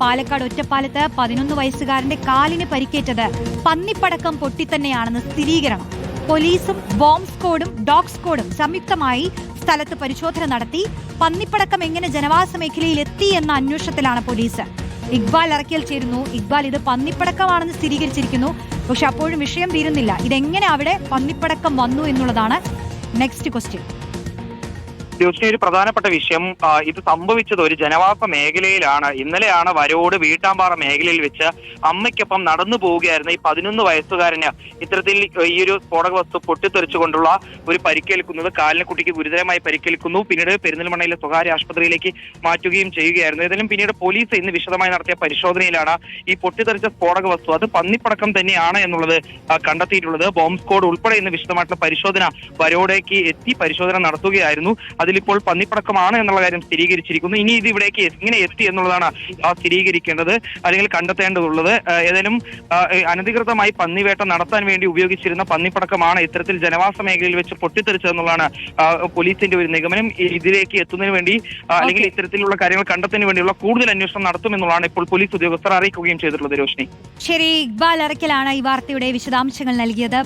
പാലക്കാട് ഒറ്റപ്പാലത്ത് പതിനൊന്ന് വയസ്സുകാരന്റെ കാലിന് പരിക്കേറ്റത് പന്നിപ്പടക്കം പൊട്ടിത്തന്നെയാണെന്ന് സ്ഥിരീകരണം. പോലീസും ബോംബ് സ്ക്വാഡും ഡോഗ് സ്ക്വാഡും സംയുക്തമായി സ്ഥലത്ത് പരിശോധന നടത്തി പന്നിപ്പടക്കം എങ്ങനെ ജനവാസ മേഖലയിൽ എത്തി എന്ന അന്വേഷണത്തിലാണ് പോലീസ്. ഇക്ബാൽ ഇറക്കിയൽ ചേരുന്നു. ഇക്ബാൽ ഇത് പന്നിപ്പടക്കമാണെന്ന് സ്ഥിരീകരിച്ചിരിക്കുന്നു. പക്ഷെ അപ്പോഴും വിഷയം തീരുന്നില്ല. ഇതെങ്ങനെ അവിടെ പന്നിപ്പടക്കം വന്നു എന്നുള്ളതാണ് നെക്സ്റ്റ് ക്വസ്റ്റ്യൻ. ജ്യോത്സ്ന ഒരു പ്രധാനപ്പെട്ട വിഷയം ഇത് സംഭവിച്ചത് ഒരു ജനവാസ മേഖലയിലാണ്. ഇന്നലെയാണ് വരോട് വീട്ടാമ്പാറ മേഖലയിൽ വെച്ച് അമ്മയ്ക്കൊപ്പം നടന്നു പോവുകയായിരുന്ന ഈ പതിനൊന്ന് വയസ്സുകാരന് ഇത്തരത്തിൽ ഈ ഒരു സ്ഫോടക വസ്തു പൊട്ടിത്തെറിച്ചുകൊണ്ടുള്ള ഒരു പരിക്കേൽക്കുന്നത് കാലിന് കുട്ടിക്ക് ഗുരുതരമായി പരിക്കേൽക്കുന്നു. പിന്നീട് പെരിന്തൽമണ്ണയിലെ സ്വകാര്യ ആശുപത്രിയിലേക്ക് മാറ്റുകയും ചെയ്യുകയായിരുന്നു. ഏതായാലും പിന്നീട് പോലീസ് ഇന്ന് വിശദമായി നടത്തിയ പരിശോധനയിലാണ് ഈ പൊട്ടിത്തെറിച്ച സ്ഫോടക വസ്തു. അത് പന്നിപ്പടക്കം തന്നെയാണ് എന്നുള്ളത് കണ്ടെത്തിയിട്ടുള്ളത്. ബോംബ് സ്ക്വാഡ് ഉൾപ്പെടെ ഇന്ന് വിശദമായിട്ടുള്ള പരിശോധന വരോടേക്ക് എത്തി പരിശോധന നടത്തുകയായിരുന്നു. അതിലിപ്പോൾ പന്നിപ്പടക്കമാണ് എന്നുള്ള കാര്യം സ്ഥിരീകരിച്ചിരിക്കുന്നു. ഇനി ഇത് ഇവിടേക്ക് എങ്ങനെ എത്തി എന്നുള്ളതാണ് സ്ഥിരീകരിക്കേണ്ടത് അല്ലെങ്കിൽ കണ്ടെത്തേണ്ടതുള്ളത്. ഏതായാലും അനധികൃതമായി പന്നിവേട്ട നടത്താൻ വേണ്ടി ഉപയോഗിച്ചിരുന്ന പന്നിപ്പടക്കമാണ് ഇത്തരത്തിൽ ജനവാസ മേഖലയിൽ വെച്ച് പൊട്ടിത്തെറിച്ചതെന്നുള്ളതാണ് പോലീസിന്റെ ഒരു നിഗമനം. ഇതിലേക്ക് എത്തുന്നതിന് വേണ്ടി അല്ലെങ്കിൽ. ഇത്തരത്തിലുള്ള കാര്യങ്ങൾ കണ്ടെത്തുന്നതിന് വേണ്ടിയുള്ള കൂടുതൽ അന്വേഷണം നടത്തുമെന്നുള്ളതാണ് ഇപ്പോൾ പോലീസ് ഉദ്യോഗസ്ഥർ അറിയിക്കുകയും ചെയ്തിട്ടുള്ളത് രോഷിനി ശരി ഇക്ബാൽ അറക്കലാണ് ഈ വാർത്തയുടെ വിശദാംശങ്ങൾ നൽകിയത്.